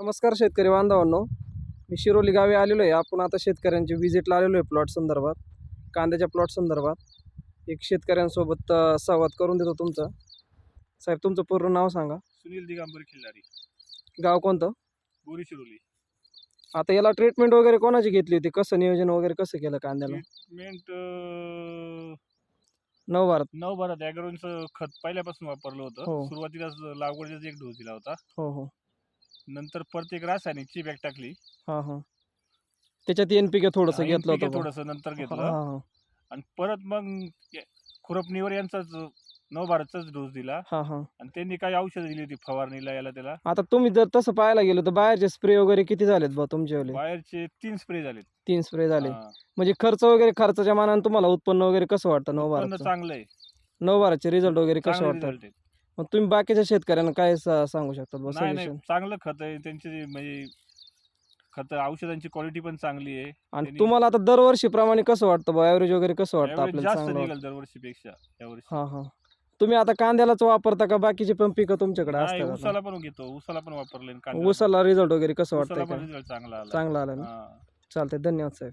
नमस्कार शेतकरी बांधवांनो. मी शिरोली गावी आलेलो आहे. आपण आता शेतकऱ्यांची व्हिजिटला आलेलो आहे प्लॉट संदर्भात. कांद्याच्या प्लॉट संदर्भात. एक शेतकऱ्यांसोबत संवाद करून देतो तुमचा. साहेब तुमचं पूर्ण नाव सांगा. सुनील दिगंबर खिल्लारी. गाव कोणतं? बोरी शिरोली. आता याला ट्रीटमेंट वगैरे कोणाची घेतली होती? कसं नियोजन वगैरे कसं केलं कांद्याला? ट्रीटमेंट नऊ भारत. नऊ भारत ॲग्रोनचं खत पहिल्यापासून वापरलं हो. होतं सुरुवातीलाच लागवडीचा एक डोस दिला होता. हो हो. नंतर परत एक रासायनिकची बॅग टाकली. हां हां. त्याच्यात एन पी के थोडंसं घेतलं होतं. थोडस नंतर घेतलं. हां आणि परत मग खुरपणीवर यांचाच नऊ भारतचाच डोस दिला. हां हां. आणि त्यांनी काही औषधं दिली होती फवारणीला याला त्याला. आता तुम्ही जर तसं पाहायला गेलो तर बाहेरचे स्प्रे वगैरे किती झालेत बा तुमच्यावाले बाहेरचे तीन स्प्रे झाले तीन स्प्रे झाले. म्हणजे खर्च वगैरे खर्चाच्या मानाने तुम्हाला उत्पन्न वगैरे कसं वाटतं नऊ भारतचं चांगलं आहे नऊ बाराचे रिझल्ट वगैरे कसे आहेत. मग तुम्ही बाकीच्या शेतकऱ्यांना काय सा- सांगू शकता बस नाही नाही. चांगलं खत आहे. त्यांची म्हणजे खत औषधांची क्वालिटी पण चांगली आहे. आणि त्यांनी- तुम्हाला आता दरवर्षीप्रमाणे कसं वाटतं बा ॲव्हरेज वगैरे कसं वाटतं यावेळी आपल्याला जास्त चांगलं निघेल दरवर्षीपेक्षा यावर्षी. हां हां. तुम्ही आता कांद्यालाच वापरता का? बाकीचे पण पिकं तुमच्याकडे नाही, असतात आता? ऊसाला पण घेतो. ऊसाला पण वापरले ऊसाला रिझल्ट वगैरे कसं ऊसाला वाटतंय पण का चांगला आला. चांगला आला ना? हा. चालतंय. धन्यवाद साहेब.